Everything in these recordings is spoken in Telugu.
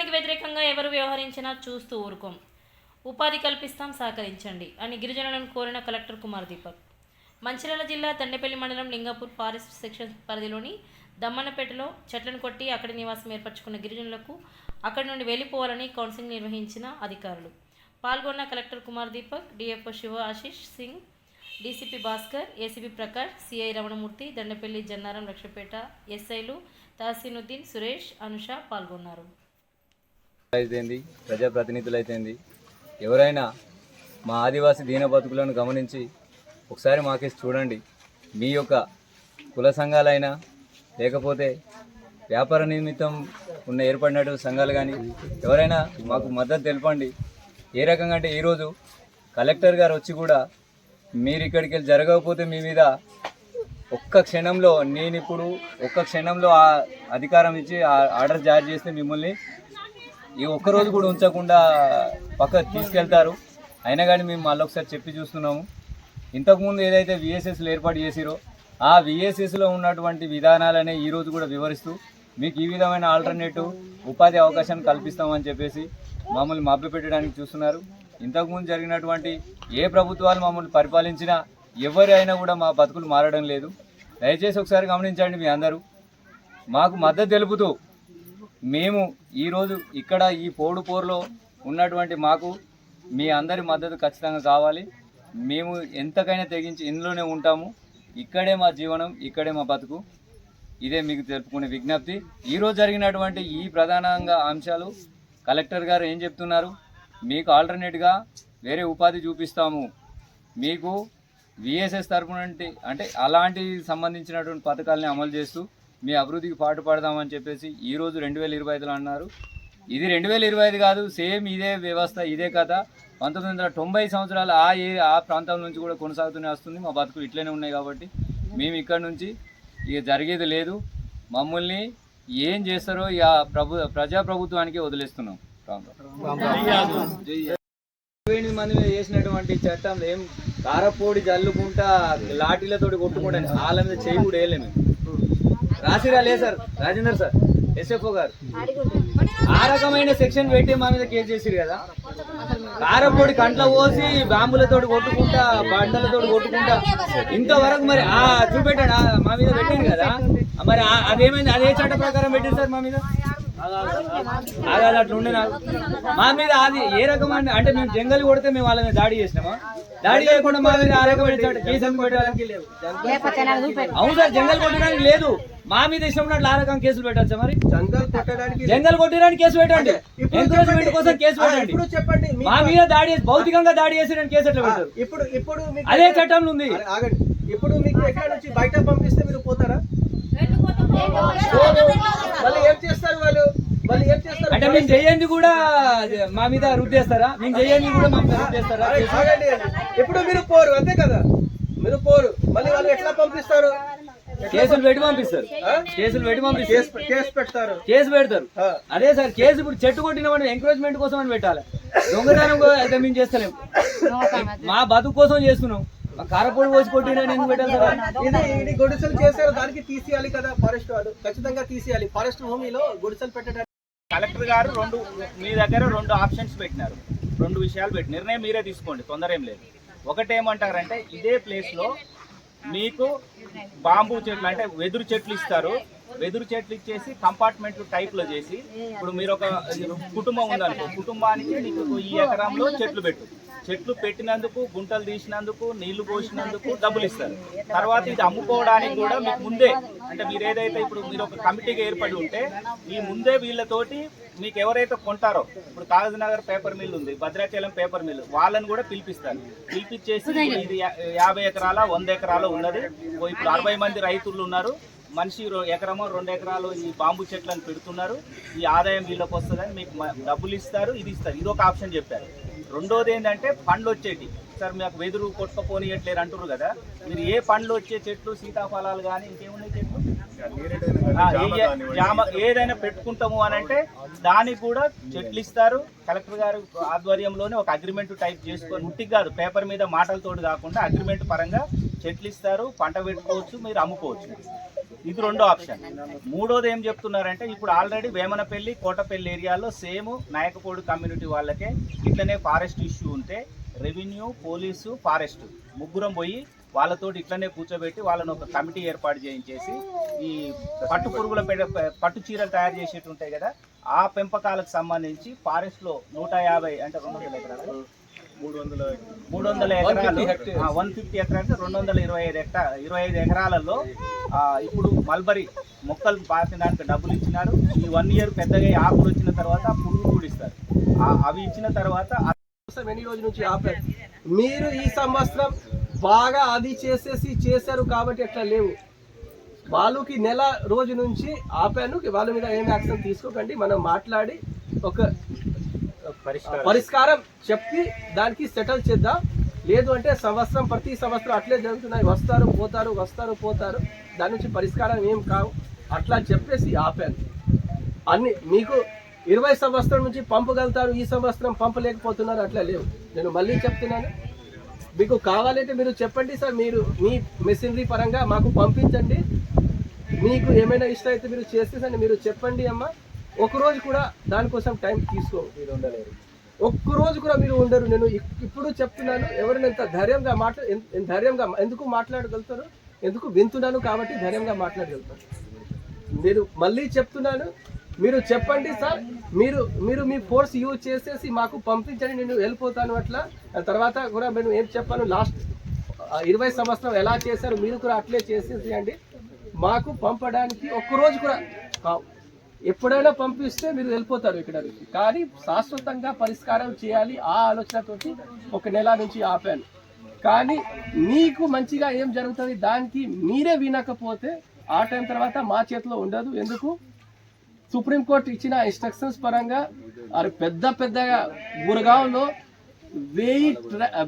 చట్టానికి వ్యతిరేకంగా ఎవరు వ్యవహరించినా చూస్తూ ఊరుకోం. ఉపాధి కల్పిస్తాం సహకరించండి అని గిరిజనులను కోరిన కలెక్టర్ కుమార్ దీపక్. మంచిర్యాల జిల్లా తండేపల్లి మండలం లింగాపూర్ ఫారెస్ట్ సెక్షన్ పరిధిలోని దమ్మనపేటలో చెట్లను కొట్టి అక్కడి నివాసం ఏర్పరచుకున్న గిరిజనులకు అక్కడి నుండి వెళ్ళిపోవాలని కౌన్సిలింగ్ నిర్వహించిన అధికారులు. పాల్గొన్న collector Kumar Deepak DFO Shiva Ashish Singh DCP Bhaskar ACP Prakash CI Ramanamurthy Dandepalli Jannaram Laxmipet ఎస్ఐలు తహసీనుద్దీన్ సురేష్ అనుష పాల్గొన్నారు. అయితేంది ప్రజాప్రతినిధులు అయితేంది ఎవరైనా మా ఆదివాసీ దీన బతుకులను గమనించి ఒకసారి మాకేసి చూడండి. మీ యొక్క కుల సంఘాలైనా లేకపోతే వ్యాపార నిమిత్తం ఉన్న ఏర్పడినట్టు సంఘాలు కానీ ఎవరైనా మాకు మద్దతు తెలపండి. ఏ రకంగా అంటే ఈరోజు కలెక్టర్ గారు వచ్చి కూడా మీరు ఇక్కడికి వెళ్ళి జరగకపోతే మీ మీద ఒక్క క్షణంలో నేను ఇప్పుడు ఒక్క క్షణంలో ఆ అధికారం ఇచ్చి ఆ ఆర్డర్ జారీ చేస్తే మిమ్మల్ని ఈ ఒక్కరోజు కూడా ఉంచకుండా పక్క తీసుకెళ్తారు. అయినా కానీ మేము మళ్ళీ ఒకసారి చెప్పి చూస్తున్నాము. ఇంతకుముందు ఏదైతే విఎస్ఎస్లు ఏర్పాటు చేసిరో ఆ విఎస్ఎస్లో ఉన్నటువంటి విధానాలనే ఈరోజు కూడా వివరిస్తూ మీకు ఈ విధమైన ఆల్టర్నేటివ్ ఉపాధి అవకాశాన్ని కల్పిస్తామని చెప్పేసి మమ్మల్ని మభ్యపెట్టడానికి చూస్తున్నారు. ఇంతకుముందు జరిగినటువంటి ఏ ప్రభుత్వాలు మమ్మల్ని పరిపాలించినా ఎవరైనా కూడా మా బతుకులు మారడం లేదు. దయచేసి ఒకసారి గమనించండి మీ అందరూ. మాకు మద్దతు తెలుపుతూ మేము ఈరోజు ఇక్కడ ఈ పోడు పోరులో ఉన్నటువంటి మాకు మీ అందరి మద్దతు ఖచ్చితంగా కావాలి. మేము ఎంతకైనా తెగించి ఇందులోనే ఉంటాము. ఇక్కడే మా జీవనం ఇక్కడే మా బతుకు. ఇదే మీకు తెలుపుకునే విజ్ఞప్తి. ఈరోజు జరిగినటువంటి ఈ ప్రధానంగా అంశాలు కలెక్టర్ గారు ఏం చెప్తున్నారు? మీకు ఆల్టర్నేట్గా వేరే ఉపాధి చూపిస్తాము. మీకు విఎస్ఎస్ తరపు నుండి అంటే అలాంటి సంబంధించినటువంటి పథకాలని అమలు చేస్తూ మీ అభివృద్ధికి పాటుపడదామని చెప్పేసి ఈ రోజు రెండు వేల ఇరవై ఐదులో అన్నారు. ఇది రెండు వేల ఇరవై ఐదు కాదు సేమ్ ఇదే వ్యవస్థ ఇదే కథ. పంతొమ్మిది వందల తొంభై సంవత్సరాలు ఆ ఏ ఆ ప్రాంతం నుంచి కూడా కొనసాగుతూనే వస్తుంది. మా బతుకులు ఇట్లనే ఉన్నాయి కాబట్టి మేము ఇక్కడ నుంచి ఇక జరిగేది లేదు. మమ్మల్ని ఏం చేస్తారో ఇక ప్రభు ప్రజాప్రభుత్వానికి వదిలేస్తున్నాం. ఎనిమిది మంది మీద చేసినటువంటి చట్టం ఏం కారపొడి జల్లుకుంటా లాఠీలతోటి కొట్టుకుంటాను వాళ్ళ మీద చేయి కూడా వేయలేము రాసిరా లే సార్. రాజేందర్ సార్. ఎస్ఎఫ్ఓ గారు. ఆ రకమైన సెక్షన్ పెట్టి మా మీద కేసు చేసిరు కదా. కారపొడి కంట్ల పోసి బాంబులతోటి కొట్టుకుంటా బండలతో కొట్టుకుంటా ఇంతవరకు మరి ఆ చూపెట్టాడు? ఆ మా మీద పెట్టింది కదా. మరి ఆ- అదేమైంది? అదే చట్ట ప్రకారం పెట్టింది సార్ మా మీద? ఆగాలి అట్లా ఉండే నాకు. మా మీద అది ఏ రకమైన అంటే మేము జంగల్ కొడితే మేము వాళ్ళ మీద దాడి చేసినామా? దాడి చేయకుండా మా మీద ఆ రకమైన కేసు లేవు? అవును సార్ జంగల్ కొట్టడానికి లేదు. మా మీద ఇష్టం ఉన్నట్లు ఆ రకం కేసులు పెట్టచ్చు మరి? జంగల్ కొట్టడానికి కేసు పెట్టండి. చెప్పండి. కోసం కేసు పెట్టండి. ఇప్పుడు చెప్పండి. మీ- మీద దాడి భౌతికంగా దాడి చేసి కేసు ఎట్లా పెడతారు? ఇప్పుడు ఇప్పుడు అదే చట్టంలో ఉంది. ఇప్పుడు మీకు ఎక్కడ నుంచి బయట పంపిస్తే మీరు పోతారా? మళ్ళీ ఏం చేస్తారు వాళ్ళు? మళ్ళీ ఏం చేస్తారు? అంటే మేము చెయ్యండి కూడా మా మీద రుద్దేస్తారా? మేము చెయ్యండి కూడా మా మీద రుద్దేస్తారా? ఆగండి. ఇప్పుడు మీరు పోరు అంతే కదా? మీరు పోరు. మళ్ళీ వాళ్ళు ఎట్లా పంపిస్తారు? కేసులు పెట్టి పంపిస్తారు? కేసులు పెట్టి పంపిస్తారు. కేసు పెడతారు. కేసు పెడతారు. అదే సార్ కేసు ఇప్పుడు చెట్టు కొట్టిన వాడిని ఎంకరేజ్మెంట్ కోసం అని పెట్టాలి. దొంగతనం అయితే మేము చేస్తలేము మా బతుకు కోసం చేస్తున్నాం. కారపొడి పోసి కొట్టిన ఎందుకు పెట్టాలి ఇది ఇది గుడిసెలు చేశారు దానికి తీసేయాలి కదా ఫారెస్ట్ వాళ్ళు ఖచ్చితంగా తీసేయాలి. ఫారెస్ట్ భూమిలో గుడిసెలు పెట్టడానికి కలెక్టర్ గారు రెండు మీ దగ్గర రెండు ఆప్షన్స్ పెట్టినారు. రెండు విషయాలు పెట్టి. నిర్ణయం మీరే తీసుకోండి తొందర ఏం లేదు. ఒకటి ఏమంటారంటే ఇదే ప్లేస్లో మీకు బాంబు చెట్లు అంటే వెదురు చెట్లు ఇస్తారు. వెదురు చెట్లు ఇచ్చేసి కంపార్ట్మెంట్ టైప్లో చేసి ఇప్పుడు మీరు ఒక కుటుంబం ఉందనుకో కుటుంబానికి నీకు ఈ ఎకరంలో చెట్లు పెట్టు. చెట్లు పెట్టినందుకు గుంటలు తీసినందుకు నీళ్ళు పోసినందుకు డబ్బులు ఇస్తారు. తర్వాత ఇది అమ్ముకోవడానికి కూడా మీకు ముందే అంటే మీరు ఏదైతే ఇప్పుడు మీరు ఒక కమిటీగా ఏర్పడి ఉంటే ఈ ముందే వీళ్ళతోటి మీకు ఎవరైతే కొంటారో ఇప్పుడు కాగజనగర్ పేపర్ మిల్ ఉంది భద్రాచలం పేపర్ మిల్ వాళ్ళని కూడా పిలిపిస్తారు. పిలిపించేసి ఇది యాభై ఎకరాల వంద ఎకరాల ఉన్నది. ఓ ఇప్పుడు అరవై మంది రైతులు ఉన్నారు. మనిషి ఎకరమో రెండు ఎకరాలు ఈ బాంబు చెట్లను పెడుతున్నారు. ఈ ఆదాయం వీళ్ళకి వస్తుందని మీకు డబ్బులు ఇస్తారు ఇది ఇస్తారు. ఇది ఒక ఆప్షన్ చెప్పారు. రెండోది ఏంటంటే పండ్లు వచ్చేటి. సార్ మాకు వెదురు కొట్టుకపోనియట్లేరు అంటారు కదా. మీరు ఏ పండ్లు వచ్చే చెట్లు సీతాఫలాలు కానీ ఇంకేమున్నాయి చెట్లు? జామ ఏదైనా పెట్టుకుంటాము అని అంటే దానికి కూడా చెట్లు ఇస్తారు. కలెక్టర్ గారు ఆధ్వర్యంలోనే ఒక అగ్రిమెంట్ టైప్ చేసుకొని ఉట్టికి కాదు పేపర్ మీద మాటలతోటి కాకుండా అగ్రిమెంట్ పరంగా చెట్లు ఇస్తారు పంట పెట్టుకోవచ్చు మీరు అమ్ముకోవచ్చు. ఇది రెండో ఆప్షన్. మూడోది ఏం చెప్తున్నారంటే ఇప్పుడు ఆల్రెడీ వేమనపల్లి కోటపల్లి ఏరియాలో సేమ్ నాయకపోడు కమ్యూనిటీ వాళ్ళకే ఇట్లనే ఫారెస్ట్ ఇష్యూ ఉంటే రెవెన్యూ పోలీసు ఫారెస్ట్ ముగ్గురం పోయి వాళ్ళతోటి ఇట్లనే కూర్చోబెట్టి వాళ్ళని ఒక కమిటీ ఏర్పాటు చేయించేసి ఈ పట్టు పురుగుల పట్టు చీరలు తయారు చేసేటి ఉంటాయి కదా ఆ పెంపకాలకు సంబంధించి ఫారెస్ట్లో నూట యాభై అంటే రెండు వందల ఎకరాలు. మూడు వందల ఎకరాలు. వన్ ఫిఫ్టీ ఎకరాలు రెండు వందల ఇరవై ఐదు ఎకరా ఇరవై ఐదు ఎకరాలలో ఆ, ఇప్పుడు మల్బరీ మొక్కలు పాతినానికి డబ్బులు ఇచ్చినారు. ఈ వన్ ఇయర్ పెద్దగా ఆకులు వచ్చిన తర్వాత పురుగు కూడా ఇస్తారు. ఆ- అవి ఇచ్చిన తర్వాత ఎన్ని రోజుల నుంచి ఆపారు మీరు ఈ సంవత్సరం బాగా అది చేసేసి చేశారు కాబట్టి ఎట్లా లేవు. వాళ్ళకి నెల రోజు నుంచి ఆపాను వాళ్ళ మీద ఏం యాక్షన్ తీసుకోకండి. మనం మాట్లాడి ఒక పరిష్కారం. చెప్పి దానికి సెటిల్ చేద్దాం. లేదు అంటే సంవత్సరం ప్రతి సంవత్సరం అట్లే జరుగుతున్నాయి. వస్తారు పోతారు వస్తారు పోతారు. దాని నుంచి పరిష్కారం ఏం కావు. అట్లా చెప్పేసి ఆపాను అన్ని మీకు ఇరవై సంవత్సరం నుంచి పంపగలుగుతారు ఈ సంవత్సరం పంపలేకపోతున్నారు అట్లా లేవు. నేను మళ్ళీ చెప్తున్నాను. మీకు కావాలంటే మీరు చెప్పండి సార్. మీరు మీ మెషినరీ పరంగా మాకు పంపించండి. మీకు ఏమైనా ఇష్టం అయితే మీరు చేసేసండి మీరు చెప్పండి అమ్మా. ఒకరోజు కూడా దానికోసం టైం తీసుకో మీరు ఉండలేరు. ఒక్క రోజు కూడా మీరు ఉండరు. నేను ఇప్పుడు చెప్తున్నాను ఎవరైనా ఎంత ధైర్యంగా మాట్లా ధైర్యంగా ఎందుకు మాట్లాడగలుగుతారు? ఎందుకు వింటున్నాను కాబట్టి ధైర్యంగా మాట్లాడగలుగుతారు. నేను మళ్ళీ చెప్తున్నాను మీరు చెప్పండి సార్. మీరు మీరు మీ ఫోర్స్ యూజ్ చేసేసి మాకు పంపించండి నేను వెళ్ళిపోతాను అట్లా. తర్వాత కూడా నేను ఏం చెప్పాను లాస్ట్ ఇరవై సంవత్సరం ఎలా చేశారు మీరు కూడా అట్లే చేసేసి అండి మాకు పంపడానికి ఒక్క రోజు కూడా కావు ఎప్పుడైనా పంపిస్తే మీరు వెళ్ళిపోతారు ఇక్కడ నుంచి. కానీ శాశ్వతంగా పరిష్కారం చేయాలి ఆ ఆలోచనతోటి ఒక నెల నుంచి ఆపాను. కానీ మీకు మంచిగా ఏం జరుగుతుంది దానికి మీరే వినకపోతే ఆ టైం తర్వాత మా చేతిలో ఉండదు. ఎందుకు? సుప్రీంకోర్టు ఇచ్చిన ఇన్స్ట్రక్షన్స్ పరంగా అది పెద్ద పెద్దగా గురగాంలో వెయ్యి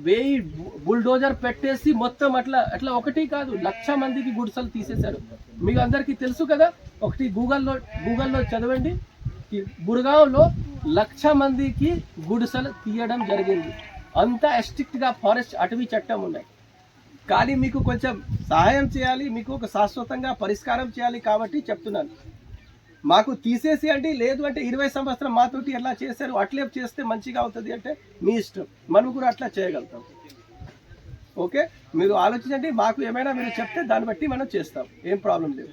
వెయ్యి బుల్డోజర్ పెట్టేసి మొత్తం అట్లా అట్లా ఒకటి కాదు లక్ష మందికి గుడిసెలు తీసేశారు. మీకు అందరికీ తెలుసు కదా ఒకటి గూగుల్లో గూగుల్లో చదవండి. ఈ లక్ష మందికి గుడిసెలు తీయడం జరిగింది. అంతా ఎస్ట్రిక్ట్గా ఫారెస్ట్ అటవీ చట్టం ఉన్నాయి. కానీ మీకు కొంచెం సహాయం చేయాలి మీకు ఒక శాశ్వతంగా పరిష్కారం చేయాలి కాబట్టి చెప్తున్నాను. మాకు తీసేసి అంటే లేదు అంటే ఇరవై సంవత్సరం మాతోటి ఎలా చేశారు అట్లే చేస్తే మంచిగా అవుతుంది అంటే మీ ఇష్టం. మనం కూడా అట్లా చేయగలుగుతాం. ఓకే? మీరు ఆలోచించండి మాకు ఏమైనా మీరు చెప్తే దాన్ని బట్టి మనం చేస్తాం. ఏం ప్రాబ్లం లేదు.